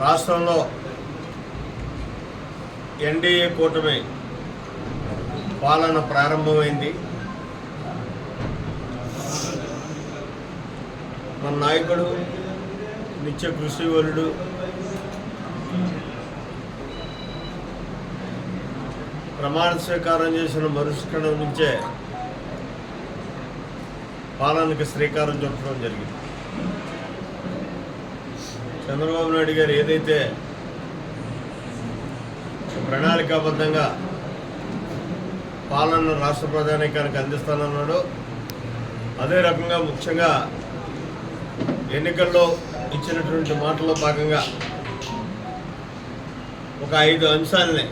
రాష్ట్రంలో ఎన్డీఏ కూటమి పాలన ప్రారంభమైంది. మన నాయకుడు నిత్య కృషివరుడు ప్రమాణ స్వీకారం చేసిన మరుక్షణం నుంచే పాలనకి శ్రీకారం చుట్టడం జరిగింది. చంద్రబాబు నాయుడు గారు ఏదైతే ప్రణాళికాబద్ధంగా పాలన రాష్ట్ర ప్రధానికానికి అందిస్తానన్నాడో అదే రకంగా ముఖ్యంగా ఎన్నికల్లో ఇచ్చినటువంటి మాటల్లో భాగంగా ఒక ఐదు అంశాలని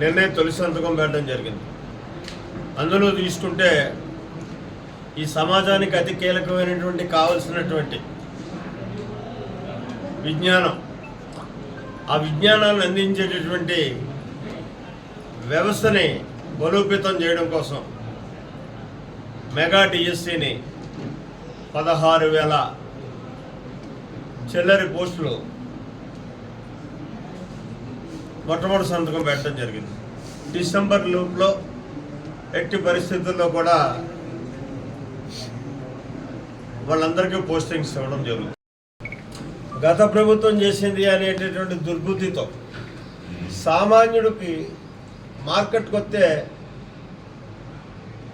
నిన్నే తొలి సంతకం పెట్టడం జరిగింది. అందులో తీసుకుంటే ఈ సమాజానికి అతి కీలకమైనటువంటి కావలసినటువంటి విజ్ఞానం. ఆ విజ్ఞానాన్ని అందించేటటువంటి వ్యవస్థని బలోపేతం చేయడం కోసం మెగా డిఎస్సిని పదహారు వేల చిల్లరి పోస్టులు మొట్టమొదటి సంతకం పెట్టడం జరిగింది. డిసెంబర్ లూప్లో ఎట్టి పరిస్థితుల్లో కూడా వాళ్ళందరికీ పోస్టింగ్స్ ఇవ్వడం జరుగుతుంది. గత ప్రభుత్వం చేసింది అనేటటువంటి దుర్బుద్ధితో సామాన్యుడికి మార్కెట్కి వస్తే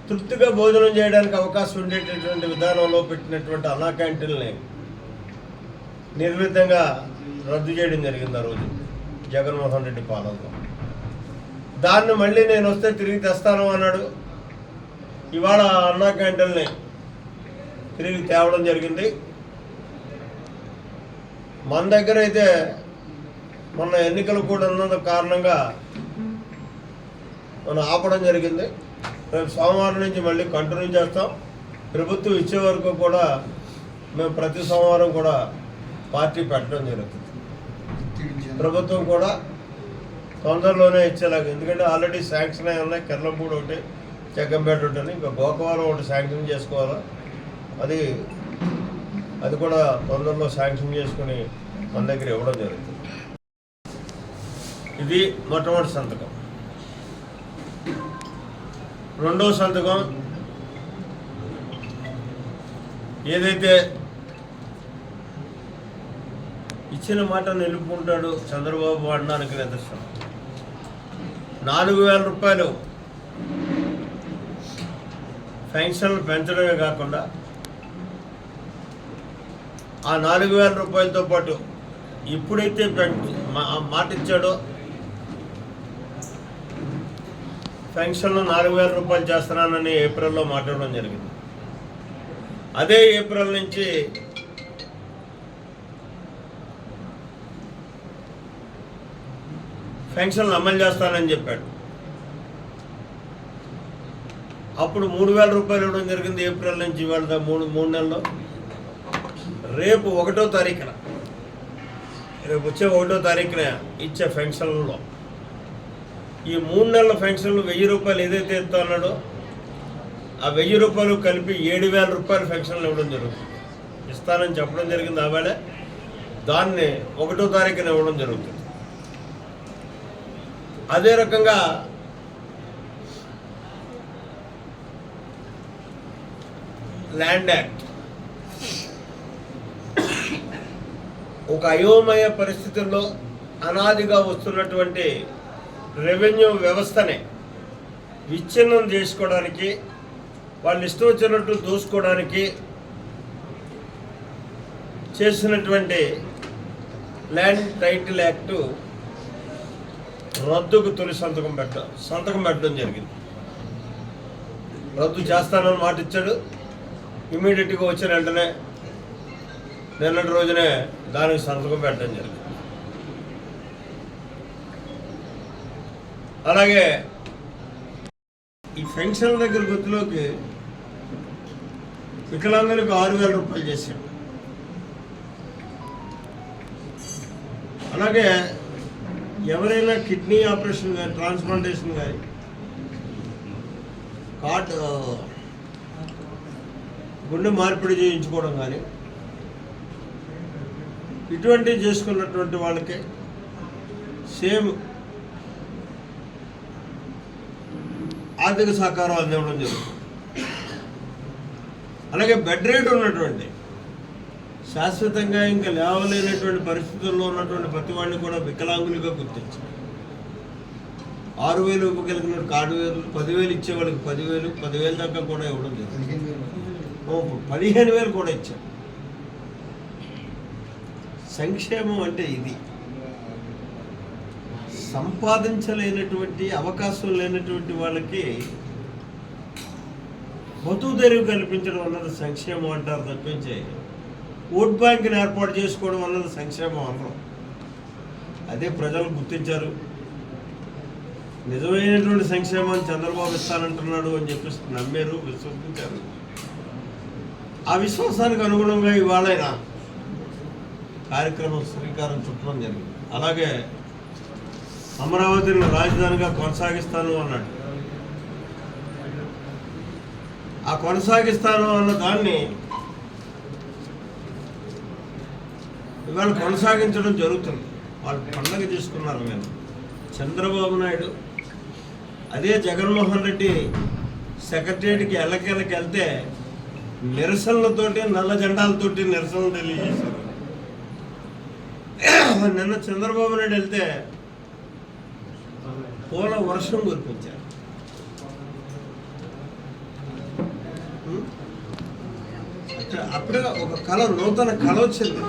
తృప్తిగా భోజనం చేయడానికి అవకాశం ఉండేటటువంటి విధానంలో పెట్టినటువంటి అన్నా క్యాంటీన్ని నిర్మితంగా రద్దు చేయడం జరిగింది ఆ రోజు జగన్మోహన్ రెడ్డి పాలనలో. దాన్ని మళ్ళీ నేను వస్తే తిరిగి తెస్తాను అన్నాడు. ఇవాళ అన్నా క్యాంటీన్ని తిరిగి తేవడం జరిగింది. మన దగ్గర అయితే మొన్న ఎన్నికలు కూడా ఉన్నందు కారణంగా మనం ఆపడం జరిగింది. రేపు సోమవారం నుంచి మళ్ళీ కంటిన్యూ చేస్తాం. ప్రభుత్వం ఇచ్చే వరకు కూడా మేము ప్రతి సోమవారం కూడా పార్టీ పెట్టడం జరుగుతుంది. ప్రభుత్వం కూడా తొందరలోనే ఇచ్చేలాగా ఎందుకంటే ఆల్రెడీ శాంక్షన్ అయి ఉన్నాయి. కిర్లంపూడి ఒకటి జగ్గంపేట ఒకటి ఇంకా గోకవరం ఒకటి శాంక్షన్ చేసుకోవాలా. అది అది కూడా తొందరలో శాంక్షన్ చేసుకుని మన దగ్గర ఇవ్వడం జరుగుతుంది. ఇది మొట్టమొదటి సంతకం. రెండవ సంతకం ఏదైతే ఇచ్చిన మాట నిలుపుకుంటాడు చంద్రబాబు అనడానికి నిదర్శనం. నాలుగు వేల రూపాయలు పెన్షన్లు పెంచడమే కాకుండా ఆ నాలుగు వేల రూపాయలతో పాటు ఇప్పుడైతే మా- మాట ఇచ్చాడో? పెన్షన్లో నాలుగు వేల రూపాయలు చేస్తున్నానని ఏప్రిల్లో మాట్లాడడం జరిగింది. అదే ఏప్రిల్ నుంచి పెన్షన్లు అమలు చేస్తానని చెప్పాడు. అప్పుడు మూడు వేల రూపాయలు ఇవ్వడం జరిగింది ఏప్రిల్ నుంచి ఇవాళ మూడు మూడు నెలల్లో. రేపు ఒకటో తారీఖున. రేపు వచ్చే ఒకటో తారీఖున ఇచ్చే ఫెన్షన్లో ఈ మూడు నెలల ఫెన్షన్లు వెయ్యి రూపాయలు ఏదైతే ఇస్తా అన్నాడో ఆ వెయ్యి రూపాయలు కలిపి ఏడు వేల రూపాయల ఫెన్షన్లు ఇవ్వడం జరుగుతుంది. ఇస్తానని చెప్పడం జరిగింది ఆవేళ. దాన్ని ఒకటో తారీఖున ఇవ్వడం జరుగుతుంది. అదే రకంగా ల్యాండ్ యాక్ట్. ఒక అయోమయ పరిస్థితుల్లో అనాదిగా వస్తున్నటువంటి రెవెన్యూ వ్యవస్థని విచ్ఛిన్నం చేసుకోవడానికి వాళ్ళు ఇష్టం వచ్చినట్టు దోసుకోవడానికి చేసినటువంటి ల్యాండ్ టైటిల్ యాక్టు రద్దుకు తొలి సంతకం పెట్ట సంతకం పెట్టడం జరిగింది. రద్దు చేస్తానని మాట ఇచ్చాడు ఇమీడియట్గా వచ్చిన వెంటనే నిన్నటి రోజునే దానికి సంతకం పెట్టడం జరిగింది. అలాగే ఈ పెన్షన్ దగ్గర గుర్తులోకి వికలాంగులకు ఆరు వేల రూపాయలు చేశాడు అలాగే ఎవరైనా కిడ్నీ ఆపరేషన్ కానీ ట్రాన్స్ప్లాంటేషన్ కానీ కార్డు గుండె మార్పిడి చేయించుకోవడం కానీ ఇటువంటివి చేసుకున్నటువంటి వాళ్ళకి సేమ్ ఆర్థిక సహకారం అందివ్వడం జరుగుతుంది. అలాగే బెడ్ రేట్ ఉన్నటువంటి శాశ్వతంగా ఇంకా లేవలేనటువంటి పరిస్థితుల్లో ఉన్నటువంటి ప్రతి వాడిని కూడా వికలాంగులుగా గుర్తించారు ఆరు వేలు ఇవ్వగలిగిన ఆరు వేలు పదివేలు ఇచ్చే వాళ్ళకి పదివేలు పదివేలు దాకా కూడా ఇవ్వడం జరిగింది ఓ, పదిహేను వేలు కూడా ఇచ్చారు. సంక్షేమం అంటే ఇది. సంపాదించలేనటువంటి అవకాశం లేనటువంటి వాళ్ళకి బతుకు తెరువు కల్పించడం అన్నది సంక్షేమం అంటారు తప్పించి ఓట్ బ్యాంక్ని ఏర్పాటు చేసుకోవడం అన్నది సంక్షేమం అనరు. అదే ప్రజలు గుర్తించారు. నిజమైనటువంటి సంక్షేమాన్ని చంద్రబాబు ఇస్తానంటున్నాడు అని చెప్పేసి నమ్మారు విశ్వసించారు. ఆ విశ్వాసానికి అనుగుణంగా ఇవాళైనా కార్యక్రమం శ్రీకారం చుట్టడం జరిగింది. అలాగే అమరావతిని రాజధానిగా కొనసాగిస్తాను అన్నాడు. ఆ కొనసాగిస్తాను అన్న దాన్ని ఇవాళ కొనసాగించడం జరుగుతుంది. వాళ్ళు పండగ చేసుకున్నారు మేము చంద్రబాబు నాయుడు అదే జగన్మోహన్ రెడ్డి సెక్రటరియట్కి ఎల్లకెళ్ళకి వెళ్తే నిరసనలతోటి నల్ల జెండాలతోటి నిరసనలు తెలియజేశారు. నిన్న చంద్రబాబు నాయుడు వెళ్తే పూల వర్షం కురిపించారు. అక్కడ అప్పుడే ఒక కళ నూతన కళ వచ్చింది.